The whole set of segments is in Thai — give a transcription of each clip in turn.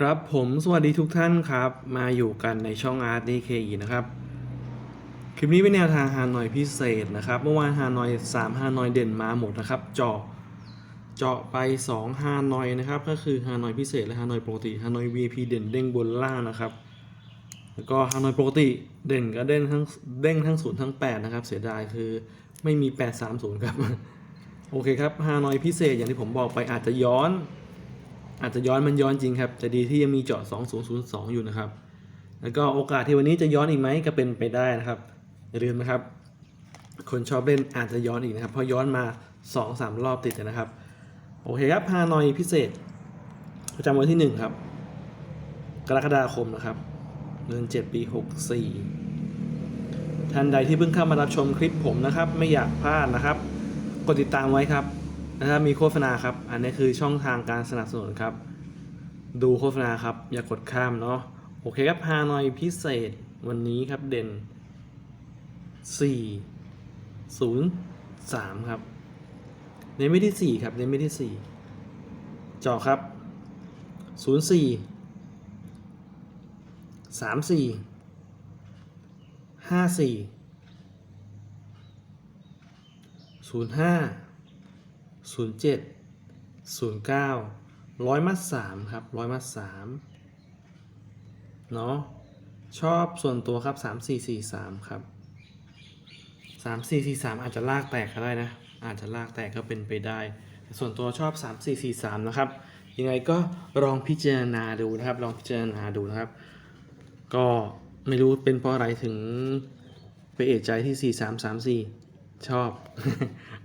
ครับผมสวัสดีทุกท่านครับ มาอยู่กันในช่อง Art DKE นะครับ คลิปนี้เป็นแนวทางฮานอยพิเศษนะครับ เมื่อวานฮานอย3ฮานอยเด่นมาหมดนะครับ เจาะเจาะไป2ฮานอยนะครับ ก็คือฮานอยพิเศษและฮานอยปกติฮานอย VP เด่นเด้งบนล่างนะครับ แล้วก็ฮานอยปกติเด่นก็เด้งทั้งเด้งทั้ง0ทั้ง8นะครับ เสียดายคือไม่มี 830 ครับ โอเคครับฮานอยพิเศษอย่างที่ผมบอกไปอาจจะย้อน อาจจะย้อนมันย้อนจริงครับ จะดีที่ยังมีเจาะ 2002 อยู่นะครับ แล้วก็โอกาสที่วันนี้จะย้อนอีกไหมก็เป็นไปได้นะครับ อย่าลืมนะครับ คนชอบเล่นอาจจะย้อนอีกนะครับ เพราะย้อนมา 2-3 รอบติดนะครับ โอเคครับฮานอยพิเศษประจำวันที่ 1 ครับ กรกฎาคมนะครับเดือน7ปี 64 ท่านใดที่เพิ่งเข้ามารับชมคลิปผมนะครับ ไม่อยากพลาดนะครับ กดติดตามไว้ครับ แล้วถ้ามีโฆษณาครับ อันนี้คือช่องทางการสนับสนุนครับ ดูโฆษณาครับ อย่ากดข้ามเนาะโอเคครับฮานอยพิเศษวันนี้ครับเด่น 4 0 3 ครับเน้นไม่ที่ 4 ครับเน้นไม่ที่ 4จาะครับ 0 4 3 4 5 4ศูน ย์ห้าศูนย์เจ็ดศูนย์เก้าร้อยมัดสามครับร้อยมัดสามเนาะชอบส่วนตัวครับสามสี่สี่สามครับสามสี่สี่สามอาจจะลากแตกก็ได้นะ อาจจะลากแตกก็เป็นไปได้ ส่วนตัวชอบสามสี่สี่สามนะครับ ยังไงก็ลองพิจารณาดูนะครับ ลองพิจารณาดูนะครับ ก็ไม่รู้เป็นเพราะอะไรถึงไปเอะใจที่ 4 3 3 4 ชอบ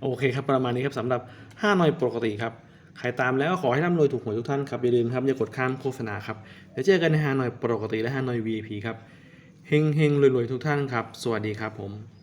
โอเคครับประมาณนี้ครับสำหรับ5หน่อยปกติครับใครตามแล้วขอให้ร่ำรวยถูกหวยทุกท่านครับ อย่าลืมครับ อย่ากดข้ามโฆษณาครับเดี๋ยวเจอกันใน5หน่อยปกติและ5หน่อย VIP ครับ เฮงเฮงรวยรวยทุกท่านครับ สวัสดีครับผม